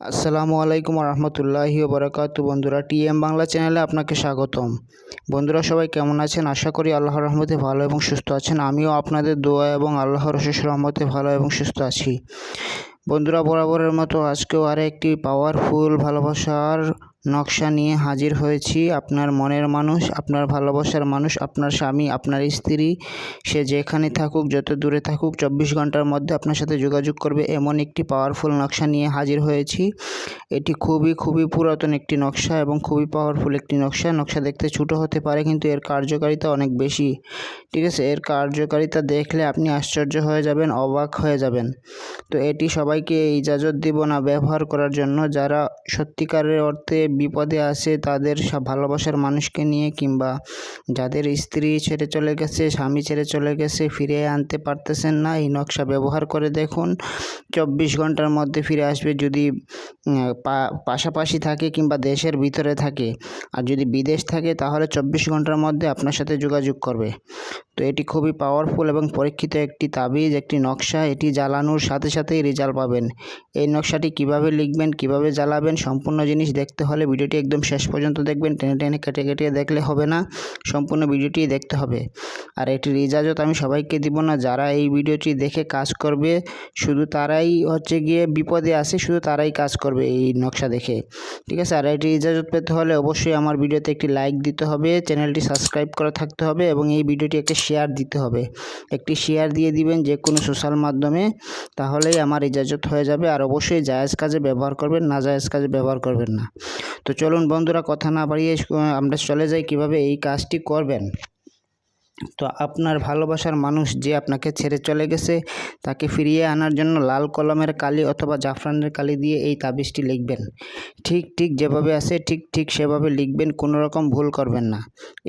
আসসালামু আলাইকুম রহমতুল্লাহি বরকাত বন্ধুরা, টিএম বাংলা চ্যানেলে আপনাকে স্বাগতম। বন্ধুরা, সবাই কেমন আছেন? আশা করি আল্লাহর রহমতে ভালো এবং সুস্থ আছেন। আমিও আপনাদের দোয়া এবং আল্লাহর রশেষ রহমতে ভালো এবং সুস্থ আছি। বন্ধুরা, বরাবরের মতো আজকেও আরেকটি পাওয়ারফুল ভালোবাসার নকশা নিয়ে হাজির হয়েছি। আপনার মনের মানুষ, আপনার ভালোবাসার মানুষ, আপনার স্বামী, আপনার স্ত্রী, সে যেখানে থাকুক, যত দূরে থাকুক, চব্বিশ ঘণ্টার মধ্যে আপনার সাথে যোগাযোগ করবে। এমন একটি পাওয়ারফুল নকশা নিয়ে হাজির হয়েছি। এটি খুবই খুবই পুরাতন একটি নকশা এবং খুবই পাওয়ারফুল একটি নকশা। নকশা দেখতে ছোটো হতে পারে, কিন্তু এর কার্যকারিতা অনেক বেশি। ঠিক আছে, এর কার্যকারিতা দেখলে আপনি আশ্চর্য হয়ে যাবেন, অবাক হয়ে যাবেন। তো এটি সবাইকে ইজাজত দিব না ব্যবহার করার জন্য। যারা সত্যিকারের অর্থে বিপদে আছে, তাদের ভালোবাসার মানুষকে নিয়ে কিংবা যাদের স্ত্রী ছেড়ে চলে গেছে, স্বামী ছেড়ে চলে গেছে ফিরে আনতে পারতেছেন না, এই নকশা ব্যবহার করে দেখুন। চব্বিশ ঘণ্টার মধ্যে ফিরে আসবে যদি পাশাপাশি থাকে কিংবা দেশের ভিতরে থাকে। আর যদি বিদেশ থাকে, তাহলে চব্বিশ ঘণ্টার মধ্যে আপনার সাথে যোগাযোগ করবে। তো এটি খুবই পাওয়ারফুল এবং পরীক্ষিত একটি তাবিজ, একটি নকশা। এটি জ্বালানোর সাথে সাথেই রেজাল্ট পাবেন। এই নকশাটি কীভাবে লিখবেন, কীভাবে জ্বালাবেন, সম্পূর্ণ জিনিস দেখতে হলে ভিডিওটি একদম শেষ পর্যন্ত দেখবেন। টেনে টেনে কেটে কেটে দেখলে হবে না, সম্পূর্ণ ভিডিওটি দেখতে হবে। আর এটির ইজাজত আমি সবাইকে দিব না, যারা এই ভিডিওটি দেখে কাজ করবে, শুধু তারাই হচ্ছে গিয়ে বিপদে আসে, শুধু তারাই কাজ করবে এই নকশা দেখে। ঠিক আছে, আর এটি ইজাজত পেতে হলে অবশ্যই আমার ভিডিওতে একটি লাইক দিতে হবে, চ্যানেলটি সাবস্ক্রাইব করা থাকতে হবে এবং এই ভিডিওটি একটি শেয়ার দিতে হবে। একটি শেয়ার দিয়ে দিবেন যে কোনো সোশ্যাল মাধ্যমে, তাহলেই আমার ইজাজত হয়ে যাবে। আর অবশ্যই জায়েজ কাজে ব্যবহার করবেন, না জায়েজ কাজে ব্যবহার করবেন না। তো চলুন বন্ধুরা, কথা না বাড়িয়ে, আমরা চলে যাই কীভাবে এই কাজটি করবেন। তো আপনার ভালোবাসার মানুষ যে আপনাকে ছেড়ে চলে গেছে, তাকে ফিরিয়ে আনার জন্য লাল কলমের কালি অথবা জাফরানের কালি দিয়ে এই তাবিজটি লিখবেন। ঠিক ঠিক যেভাবে আছে, ঠিক ঠিক সেভাবে লিখবেন, কোনো রকম ভুল করবেন না।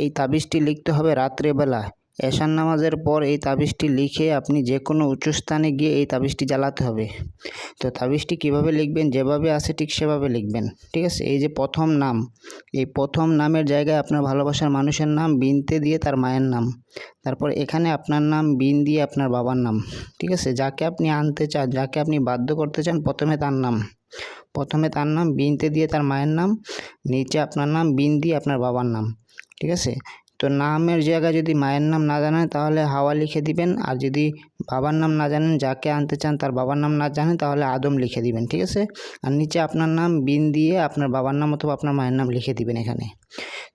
এই তাবিজটি লিখতে হবে রাত্রেবেলা। এশান নামাজের পর এই তাবিজটি লিখে আপনি যে কোনো উঁচু স্থানে গিয়ে এই তাবিজটি জ্বালাতে হবে। তো তাবিজটি কীভাবে লিখবেন, যেভাবে আসে ঠিক সেভাবে লিখবেন, ঠিক আছে? এই যে প্রথম নাম, এই প্রথম নামের জায়গায় আপনার ভালোবাসার মানুষের নাম বিনতে দিয়ে তার মায়ের নাম, তারপর এখানে আপনার নাম বিন দিয়ে আপনার বাবার নাম, ঠিক আছে? যাকে আপনি আনতে চান, যাকে আপনি বাধ্য করতে চান প্রথমে তার নাম, প্রথমে তার নাম বিনতে দিয়ে তার মায়ের নাম, নিচে আপনার নাম বিন দিয়ে আপনার বাবার নাম, ঠিক আছে? তো নামের জায়গায় যদি মায়ের নাম না জানেন, তাহলে হাওয়া লিখে দিবেন। আর যদি বাবার নাম না জানেন, যাকে আনতে চান তার বাবার নাম না জানেন, তাহলে আদম লিখে দিবেন, ঠিক আছে? আর নিচে আপনার নাম বিন দিয়ে আপনার বাবার নাম অথবা আপনার মায়ের নাম লিখে দিবেন এখানে।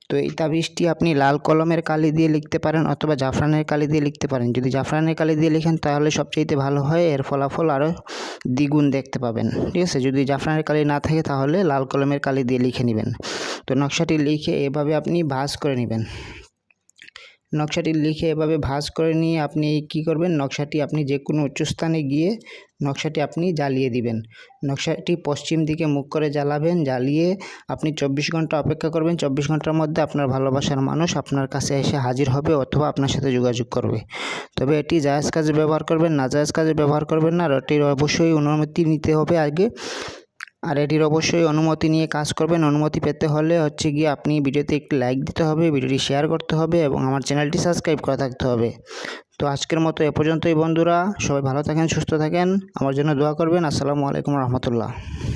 তো এই তাবিজটি আপনি লাল কলমের কালি দিয়ে লিখতে পারেন অথবা জাফরানের কালি দিয়ে লিখতে পারেন। যদি জাফরানের কালি দিয়ে লিখেন, তাহলে সবচেয়ে ভালো হয়। এর ফলাফল আরও দ্বিগুণ দেখতে পাবেন, ঠিক আছে? যদি জাফরানের কালি না থাকে, তাহলে লাল কলমের কালি দিয়ে লিখে নেবেন। তো নকশাটি লিখে এভাবে আপনি ভাঁজ করে নেবেন। নকশাটি লিখে এভাবে ভাঁজ করে নিয়ে আপনি কি করবেন? নকশাটি আপনি যে কোনো উচ্চস্থানে গিয়ে নকশাটি আপনি জ্বালিয়ে দিবেন। নকশাটি পশ্চিম দিকে মুখ করে জ্বালাবেন। জ্বালিয়ে আপনি চব্বিশ ঘণ্টা অপেক্ষা করবেন। চব্বিশ ঘণ্টার মধ্যে আপনার ভালোবাসার মানুষ আপনার কাছে এসে হাজির হবে অথবা আপনার সাথে যোগাযোগ করবে। তবে এটি জায়েজ কাজে ব্যবহার করবেন, না জায়েজ কাজে ব্যবহার করবেন না। আর এটির অবশ্যই অনুমতি নিতে হবে আগে। আর এটির অবশ্যই অনুমতি নিয়ে কাজ করবেন। অনুমতি পেতে হলে হচ্ছে গিয়ে আপনি ভিডিওতে একটি লাইক দিতে হবে, ভিডিওটি শেয়ার করতে হবে এবং আমার চ্যানেলটি সাবস্ক্রাইব করা থাকতে হবে। তো আজকের মতো এ পর্যন্তই বন্ধুরা, সবাই ভালো থাকেন, সুস্থ থাকেন। আমার জন্য দোয়া করবেন। আসসালামু আলাইকুম রহমতুল্লাহ।